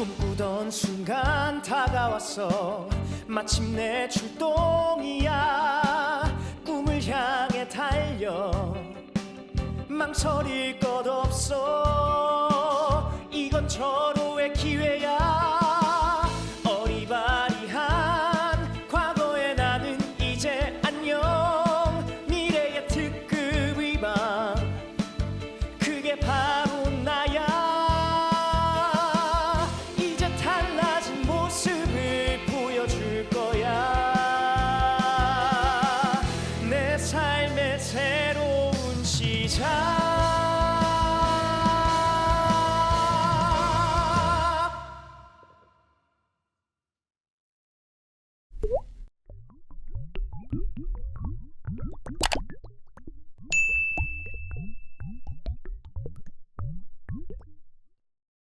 꿈꾸던 순간 다가왔어. 마침내 출동이야. 꿈을 향해 달려. 망설일 것 없어. 이건 절호의 기회야.